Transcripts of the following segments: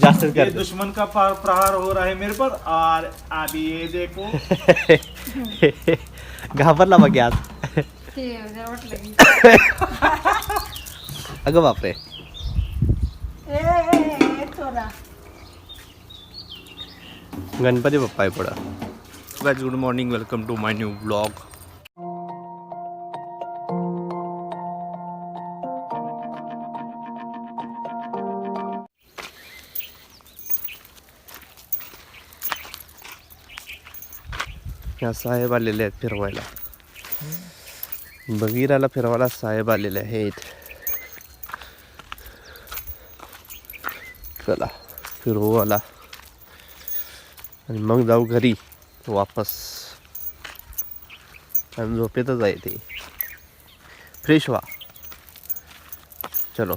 जास्तच ये करते दुश्मन का प्रहार हो रहा है मेरे पर? और अभी ये देखो। घाबरला बघ आज ते वाटलं की अगं बापरे. ए, ए, ए, चोरा गणपती बाप्पा आहे पुढं. Guys good morning welcome to my new blog ह्या साहेब आलेले आहेत फिरवायला. बगीराला फिरवायला साहेब आलेले आहेत. चला फिरवू आला. आणि मग जाऊ घरी वापस. आणि झोपेतच आहे ते. फ्रेश व्हा. चलो.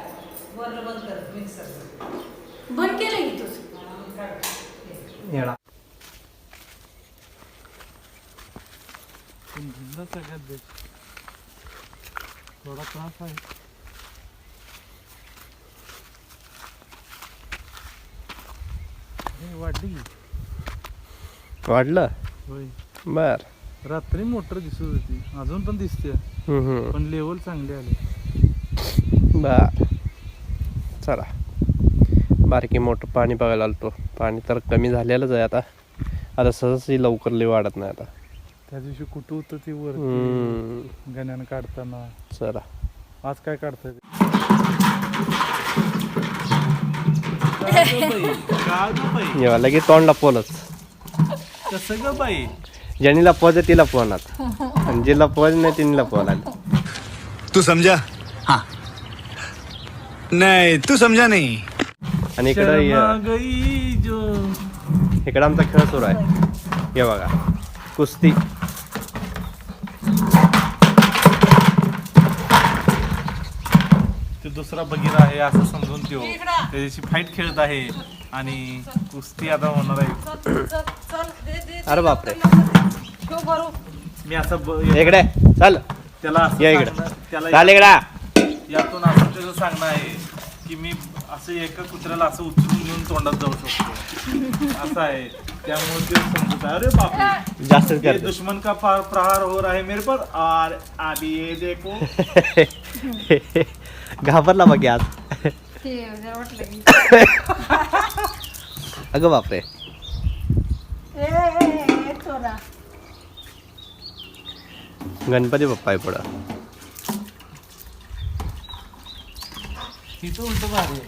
सगळ्यात बेस्ट थोडा त्रास आहे. हे वाढली वाढलं? होय. बर. रात्री मोटर दिसत होती. अजून पण दिसते. पण लेवल चांगली आली. बर. चला. बारकी मोठं पाणी बघायला आलतो. पाणी तर कमी झालेलंच आहे आता. आता सहजही लवकर लई वाढत नाही आता. त्या दिवशी कुठं होतं ते वर गण्यानं काढताना. चला. आज काय काढताय? जेव्हा लगेच तोंडला पोलच कसं ग बाई? ज्यांनी लपवायचं आहे ती लपवणार आणि जे लपवायचं नाही तिने लपवणार तू समझा हाँ. नहीं तू समझा नहीं. आणि इकडं य- गई जो. इकडं आमचा खेळ सुरू आहे. हे बघा. कुस्ती. दुसरा बगीरा आहे असं समजून त्यो त्याच्याशी फाईट खेळत आहे आणि कुस्ती आता होणार आहे. अरे बापरे. मी असं इकडे चल. त्याला त्याला इकडे. यातून असं त्याचं सांगणं आहे की मी असं एका कुत्र्याला असं उचलून घेऊन तोंडात जाऊ शकतो. असं आहे. त्यामुळे ते समजत आहे. अरे बापरे. जास्तच ये करते. दुश्मन का प्रहार हो रहा है मेरे पर? और अभी ये देखो. घाबरला बघ आज ते जरा वाटलं की. अगं बापरे. ए, ए, ए, चोरा. गणपती बाप्पा आहे पुढं. तिथं उलट भारी आहे.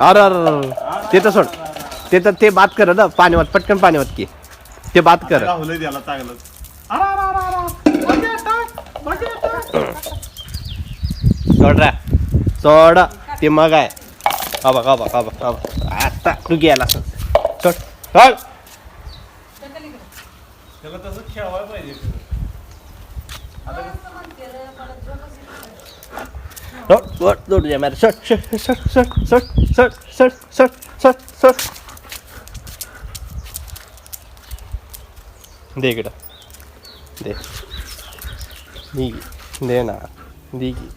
अरे अरे. ते तर सोड. ते तर ते बात कर ना. पाणी वाट पटकन पाणी वाट की. ते बात कर. राहुल सोड रा. सोड. ते मग आहे. हा बघ हा बघ हा बघ बघ. आता तू गेला सोड सोड. सोड. त्याला तसं खेळवायला पाहिजे सोड सोड सोड जे मारे सोड सोड सोड सोड सोड सोड सोड सोड सोड दे इकडं दे दी दे ना दी की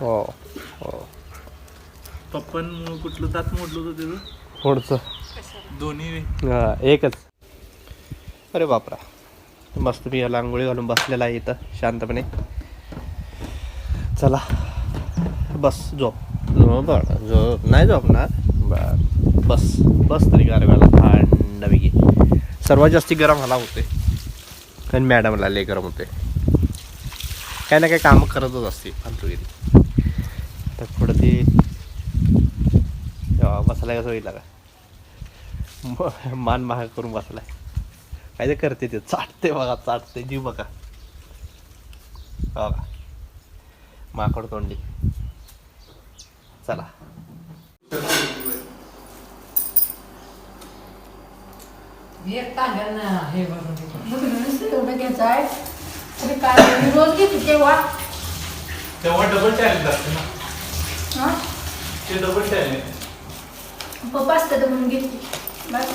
हो हो पप्पन कुठलं दात मोडलं होतं त्याचं? पुढचं दोन्ही हा एकच. अरे बापरा. मस्त मी याला आंघोळी घालून बसलेला आहे इथं शांतपणे. चला. बस झोप झोप बाळा, झोप नाही झोपणार? बर. बस. बस तरी गारव्याला थंडपैकी सर्वात जास्ती गरम हाला होते. आणि मॅडमला लय गरम होते. काय ना काय कामं करतच असते फालतूगिरी तर पुढं ती बसलाय कसं होईल का मान महाग करून बसलाय. काय ते करते ते. चाटते बघा चाटते. जीव बघा. हो का माकड तोंडी. चला. हे रोज घेते तेव्हा? तेव्हा डबल टॅलेंट असते ना. हा? ते डबल टॅलेंट पप्पा म्हणून घेते. बस.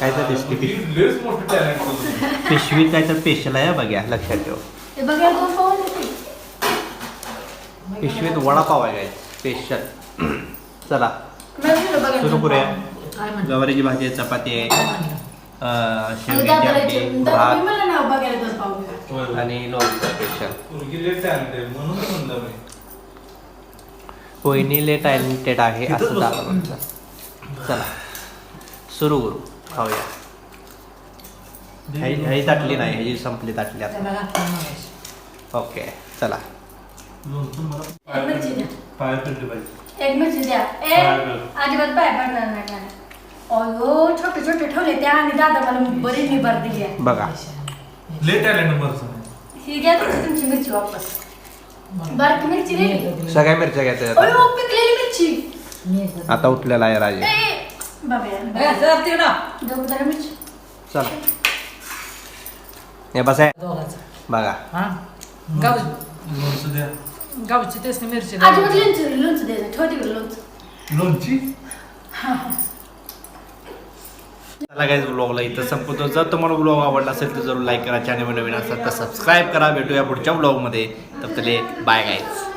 काय तर दिसते पिशवी लेस मोठं टॅलेंट पिशवीत काय तर स्पेशल आहे बघा लक्षात ठेव. दोन पाहून. येते पिशवीत वडापाव आहे काय स्पेशल चला सुरू करूया? गवारीची भाजी आहे चपाती आहे अं, शेवग्याची आमटी भात. आणि लोणचं स्पेशल म्हणलं कोयनीले टॅलेंटेड आहे असं. दादा म्हटलं. चला सुरू करू. खाऊया. ह्याची ताटली नाही ह्याची संपली ताटली आता. ओके चला. लोणचं मला एक मिरची द्या पाय पडले पाहिजे एक मिरची द्या ए पाय अजिबात पाय पडणार नाही. अयो छोटे छोटे ठेवले त्या आणि दादा मला बरी निभार दिली आहे. बघा. ले टॅलेंट मरचं ही घ्या तुमची तुमची मिरची वापस. बारकी मिरची दिली. सगळ्या मिरच्या घ्यायच्या अयो आता. पिकलेली मिरची. आता उठलेला आहे राजे. ए, बाबा जरा मिरची? चला. हे दोघांचं. बघा. हा? गावची लोणचं द्या. गावची तेच मिरची अजिबात लोणचं लोणचं द्यायचं ठेवते का लोणचं. लोणची? चला काय ब्लॉगला इथं संपवतो. जर तुम्हाला ब्लॉग आवडला असेल तर जरूर लाईक करा. चॅनल नवीन असेल तर सबस्क्राईब करा. भेटूया पुढच्या ब्लॉगमध्ये तर बाय गाईज